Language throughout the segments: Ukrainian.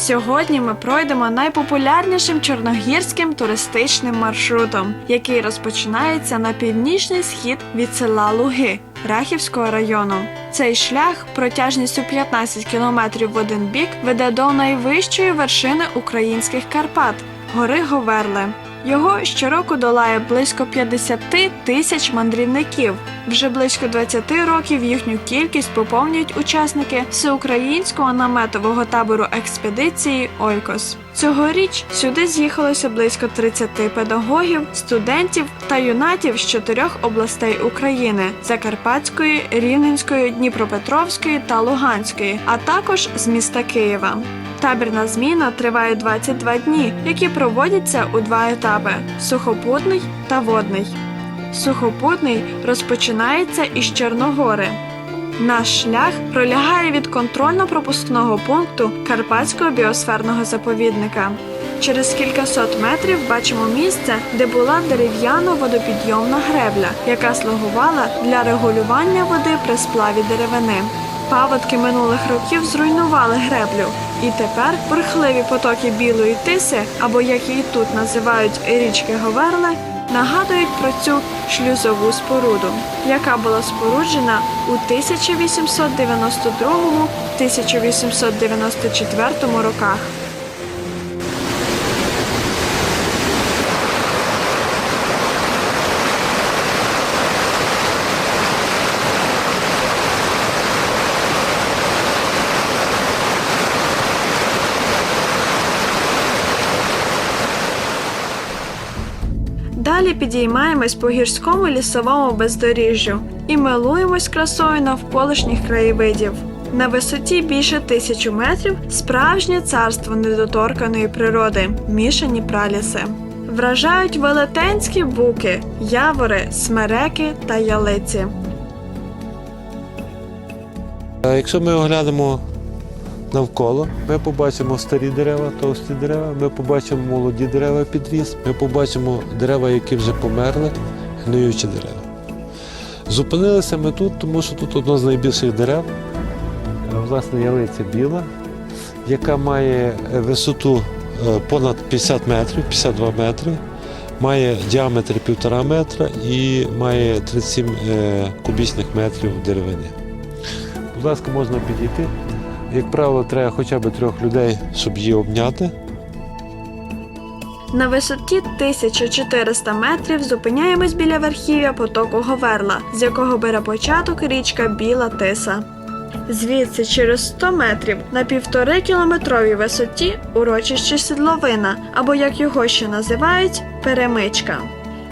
Сьогодні ми пройдемо найпопулярнішим чорногірським туристичним маршрутом, який розпочинається на північний схід від села Луги Рахівського району. Цей шлях протяжністю 15 кілометрів в один бік веде до найвищої вершини українських Карпат гори Говерле. Його щороку долає близько 50 тисяч мандрівників. Вже близько 20 років їхню кількість поповнюють учасники всеукраїнського наметового табору експедиції Ойкос. Цьогоріч сюди з'їхалося близько 30 педагогів, студентів та юнатів з чотирьох областей України: Закарпатської, Рівненської, Дніпропетровської та Луганської, а також з міста Києва. Табірна зміна триває 22 дні, які проводяться у два етапи: сухопутний та водний. Сухопутний розпочинається із Чорногори. Наш шлях пролягає від контрольно-пропускного пункту Карпатського біосферного заповідника. Через кількасот метрів бачимо місце, де була дерев'яна водопідйомна гребля, яка слугувала для регулювання води при сплаві деревини. Паводки минулих років зруйнували греблю, і тепер бурхливі потоки білої тиси, або як її тут називають річки Говерле, нагадують про цю шлюзову споруду, яка була споруджена у 1892-1894 роках. Далі підіймаємось по гірському лісовому бездоріжжю і милуємось красою навколишніх краєвидів. На висоті більше тисячу метрів справжнє царство недоторканої природи, мішані праліси. Вражають велетенські буки, явори, смереки та ялиці. Якщо ми оглянемо навколо, ми побачимо старі дерева, товсті дерева, ми побачимо молоді дерева підріс, ми побачимо дерева, які вже померли, гниючі дерева. Зупинилися ми тут, тому що тут одно з найбільших дерев, е, власне, ялиця біла, яка має е, висоту е, понад 50 метрів, 52 метри, має діаметр 1,5 метра і має 37 е, кубічних метрів деревини. Будь ласка, можна підійти. Як правило, треба хоча б трьох людей, щоб її обняти. На висоті 1400 метрів зупиняємось біля верхів'я потоку Говерла, з якого бере початок річка Біла Тиса. Звідси через 100 метрів на півтори кілометровій висоті урочище Сідловина, або як його ще називають, перемичка.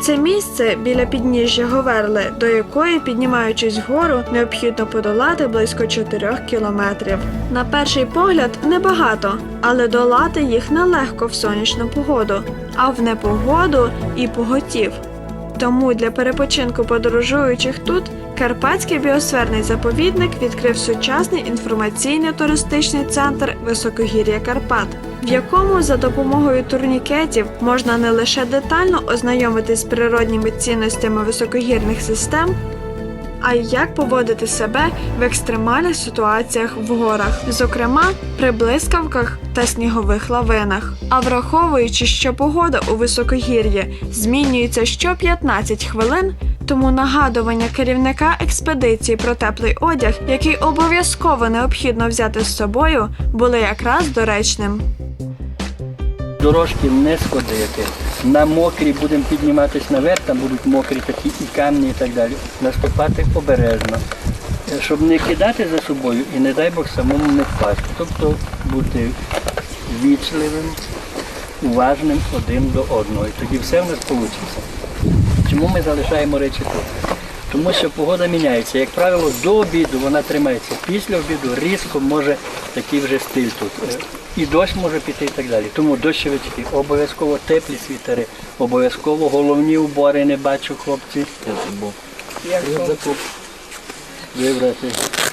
Це місце біля підніжжя Говерли, до якої, піднімаючись вгору, необхідно подолати близько 4 кілометрів. На перший погляд небагато, але долати їх нелегко в сонячну погоду, а в непогоду і поготів. Тому для перепочинку подорожуючих тут Карпатський біосферний заповідник відкрив сучасний інформаційно-туристичний центр Високогір'я Карпат, в якому за допомогою турнікетів можна не лише детально ознайомитись з природніми цінностями високогірних систем, а й як поводити себе в екстремальних ситуаціях в горах, зокрема при блискавках та снігових лавинах. А враховуючи, що погода у високогір'ї змінюється що 15 хвилин. Тому нагадування керівника експедиції про теплий одяг, який обов'язково необхідно взяти з собою, були якраз доречним. Дорожки не сходити. На мокрі будемо підніматися наверх, там будуть мокрі такі і камні і так далі. Наступати обережно, Е, щоб не кидати за собою і, не дай Бог, самому не впасти. Тобто бути вічливим, уважним один до одного. І тоді все в нас вийде. Чому ми залишаємо речі тут? Тому що погода міняється. Як правило, до обіду вона тримається. Після обіду різко може такий вже стиль тут. Е, І дощ може піти і так далі. Тому дощовички, обов'язково теплі світери, обов'язково головні убори не бачу хлопці. Як? Вибрати.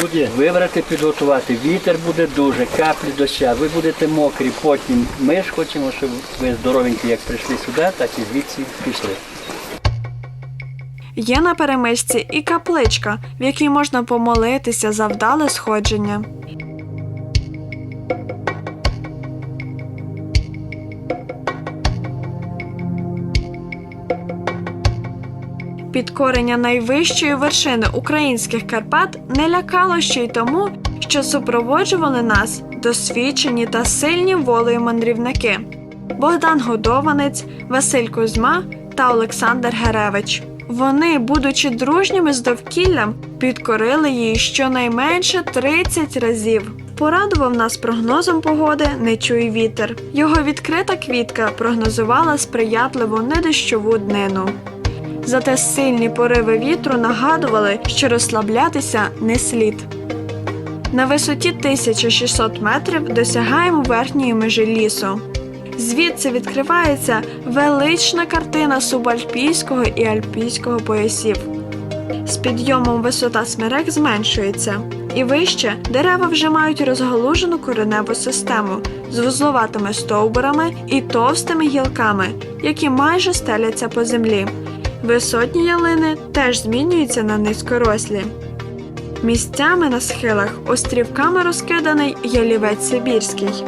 Тут є. Вибрати, підготувати. Вітер буде дуже, каплі доща. Ви будете мокрі, потім ми ж хочемо, щоб ви здоровенькі, як прийшли сюди, так і звідси пішли. Є на перемисці і капличка, в якій можна помолитися за вдале сходження. Підкорення найвищої вершини українських Карпат не лякало ще й тому, що супроводжували нас досвідчені та сильні волею мандрівники Богдан Годованець, Василь Кузьма та Олександр Геревич. Вони, будучи дружніми з довкіллям, підкорили її щонайменше 30 разів. Порадував нас прогнозом погоди Нечуй вітер. Його відкрита квітка прогнозувала сприятливу недощову днину. Зате сильні пориви вітру нагадували, що розслаблятися не слід. На висоті 1600 метрів досягаємо верхньої межі лісу. Звідси відкривається велична картина субальпійського і альпійського поясів. З підйомом висота смерек зменшується, і вище дерева вже мають розгалужену кореневу систему з вузловатими стовбурами і товстими гілками, які майже стеляться по землі. Висотні ялини теж змінюються на низькорослі. Місцями на схилах острівками розкиданий ялівець Сибірський.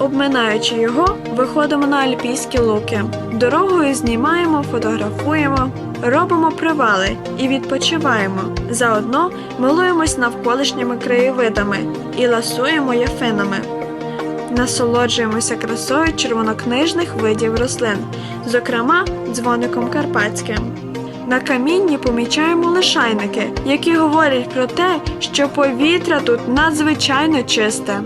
Обминаючи його, виходимо на альпійські луки. Дорогою знімаємо, фотографуємо, робимо привали і відпочиваємо. Заодно милуємось навколишніми краєвидами і ласуємо яфинами. Насолоджуємося красою червонокнижних видів рослин, зокрема дзвоником карпатським. На камінні помічаємо лишайники, які говорять про те, що повітря тут надзвичайно чисте.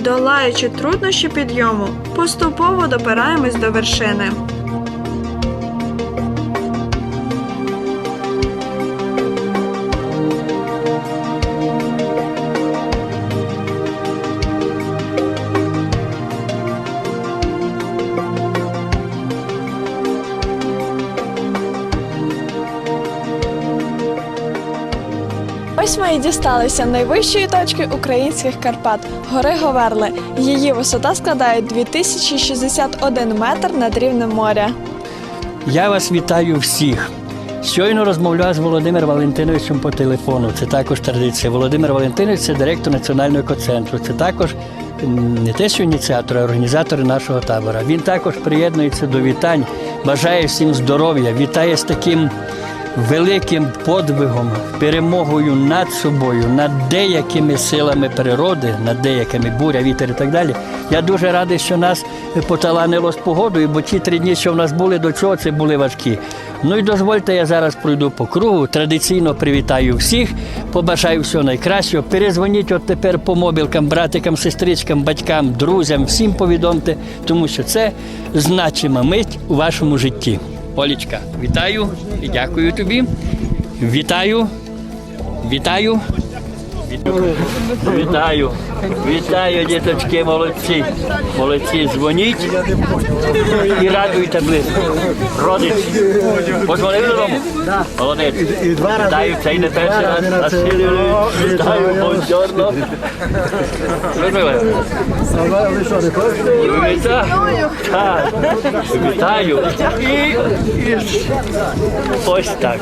Долаючи труднощі підйому, поступово допираємось до вершини. І дісталися найвищої точки українських Карпат гори Говерли. Її висота складає 2061 метр над рівнем моря. Я вас вітаю всіх. Щойно розмовляв з Володимиром Валентиновичем по телефону. Це також традиція. Володимир Валентинович це директор національного екоцентру. Це також не те, що ініціатор, а організатори нашого табора. Він також приєднується до вітань, бажає всім здоров'я, вітає з таким великим подвигом, перемогою над собою, над деякими силами природи, над деякими буря, вітер і так далі. Я дуже радий, що нас поталанило з погодою, бо ті три дні, що в нас були до цього, це були важкі. Ну і дозвольте, я зараз пройду по кругу. Традиційно привітаю всіх, побажаю всього найкращого. Перезвоніть от тепер по мобілкам, братикам, сестричкам, батькам, друзям, всім повідомте, тому що це значима мить у вашому житті. Олічка, вітаю і дякую тобі. Вітаю. Вітаю. Вітаю. Вітаю, діточки, молодці. Молодці, дзвоніть і радуйте близько. Родич. Позвонив додому? Молодець. Вітаю, цей не перший раз. Василю, вітаю, бонжорно. Розуміли? Вітаю. Так. Вітаю. І, і ось так.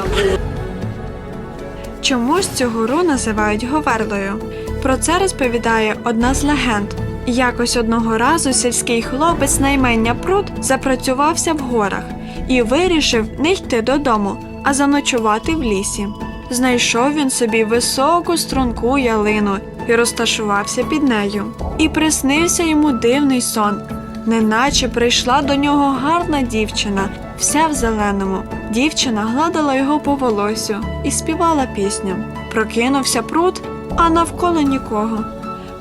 Чомусь цю гору називають Говерлою. Про це розповідає одна з легенд. Якось одного разу сільський хлопець на імення Прут запрацювався в горах і вирішив не йти додому, а заночувати в лісі. Знайшов він собі високу струнку ялину і розташувався під нею. І приснився йому дивний сон, неначе прийшла до нього гарна дівчина, вся в зеленому. Дівчина гладила його по волосю і співала пісню. Прокинувся пруд, а навколо нікого.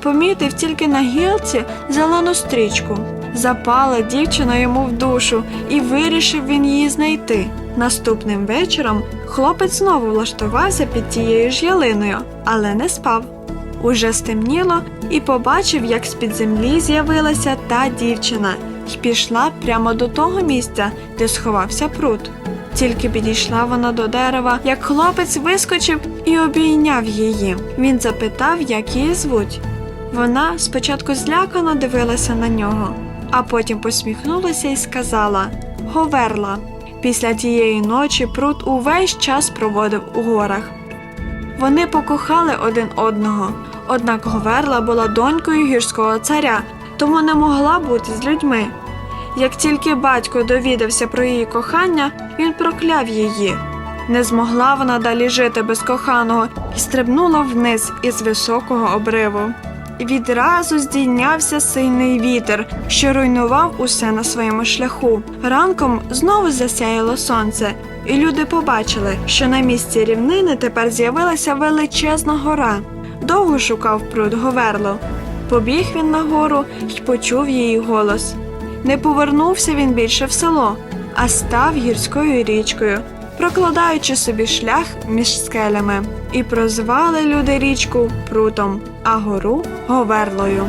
Помітив тільки на гілці зелену стрічку. Запала дівчина йому в душу, і вирішив він її знайти. Наступним вечором хлопець знову влаштувався під тією ж ялиною, але не спав. Уже стемніло і побачив, як з-під землі з'явилася та дівчина, і пішла прямо до того місця, де сховався пруд. Тільки підійшла вона до дерева, як хлопець вискочив і обійняв її. Він запитав, як її звуть. Вона спочатку злякано дивилася на нього, а потім посміхнулася і сказала Говерла. Після тієї ночі пруд увесь час проводив у горах. Вони покохали один одного. Однак Говерла була донькою гірського царя, тому не могла бути з людьми. Як тільки батько довідався про її кохання, він прокляв її. Не змогла вона далі жити без коханого і стрибнула вниз із високого обриву. Відразу здійнявся сильний вітер, що руйнував усе на своєму шляху. Ранком знову засяяло сонце, і люди побачили, що на місці рівнини тепер з'явилася величезна гора. Довго шукав пруд Говерло. Побіг він на гору й почув її голос. Не повернувся він більше в село, а став гірською річкою, прокладаючи собі шлях між скелями. І прозвали люди річку прутом, а гору Говерлою.